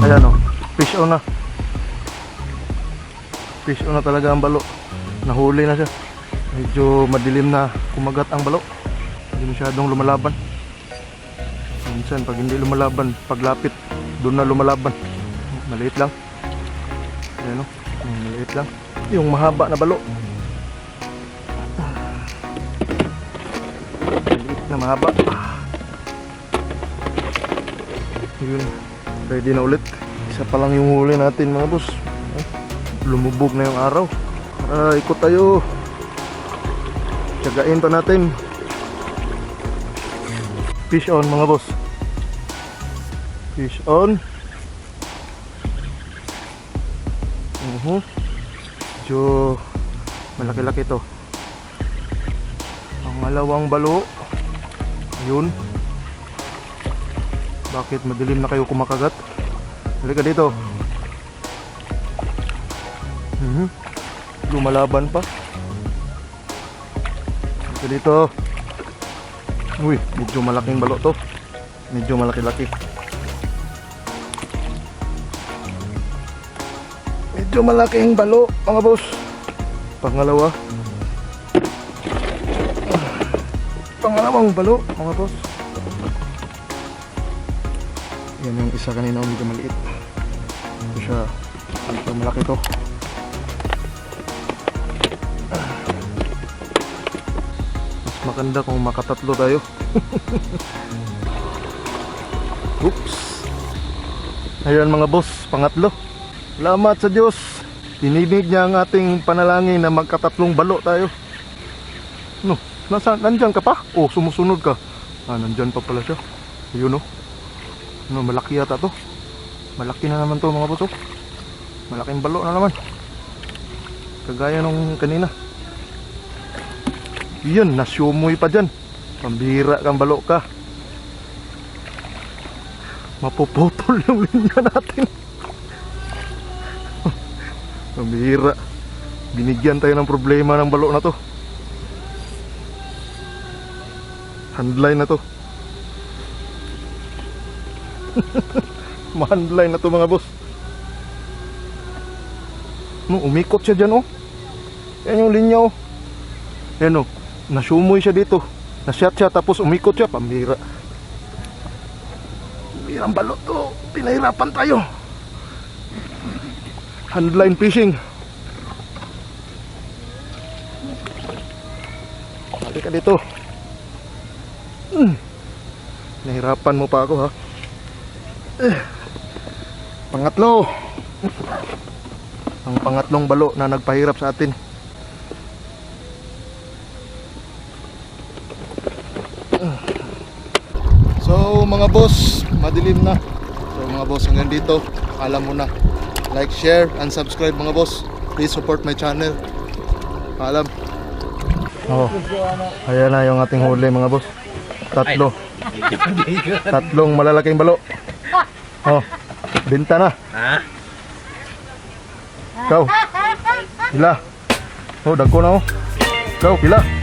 Mm. Ayan o. Fish on na. Fish on na talaga ang balo. Nahuli na siya. Medyo madilim na kumagat ang balo. Hindi masyadong lumalaban. Minsan pag hindi lumalaban, paglapit, doon na lumalaban. Maliit lang. Ayan o. Maliit lang. Yung mahaba na balo. Maliit na mahaba. Yun. Ready na ulit. Isa pa lang yung huli natin mga boss. Oh, lumubog na yung araw. Tara, ikot tayo. Tiyagain pa natin. Fish on mga boss. Fish on. Mhm. Medyo malaki-laki to. Ang malawang balo. Ayun. Bakit madilim na kayo kumakagat? Halika dito. Mhm. Lumalaban pa. Halika dito. Uy, medyo malaking balo to. Medyo malaki-laki. Medyo malaking balo, mga boss. Pangalawa. Pangalawang balo, mga boss. Yan yung isa kanina medyo maliit. Ito siya. Ito malaki to. Mas maganda kung makatatlo tayo. Oops. Ayan mga boss, pangatlo. Salamat sa Diyos. Tininig niya ang ating panalangin na magkatatlong balo tayo. No, nasa, nandyan ka pa? Oh, sumusunod ka. Ah, nandyan pa pala siya. Ayun oh. No, malaki yata to. Malaki na naman to mga boss oh. Malaking balo na naman. Kagaya nung kanina. Yun, nasyumoy pa dyan. Pambira kang balo ka. Mapuputol yung linya natin. Pambira. Binigyan tayo ng problema ng balo na to. Handline na to. Mahandline na to mga boss. No, umikot siya dyan oh. Yan yung linya oh. Yan oh. Nasumoy siya dito. Nasyat siya tapos umikot siya. Pambira. Pambirang balot to. Pinahirapan tayo. Handline fishing. Halika dito. Hmm. Nahirapan mo pa ako ha. Pangatlo. Ang pangatlong balo na nagpahirap sa atin. So mga boss, madilim na. So mga boss, hanggang dito, alam mo na. Like, share, and subscribe mga boss. Please support my channel. Paalam. Oh, ayan na yung ating huli mga boss. Tatlo. Tatlong malalaking balo. Oh, binta na. Ha? Ikaw. Pila. Oh, dagko na oh. Ikaw, pila.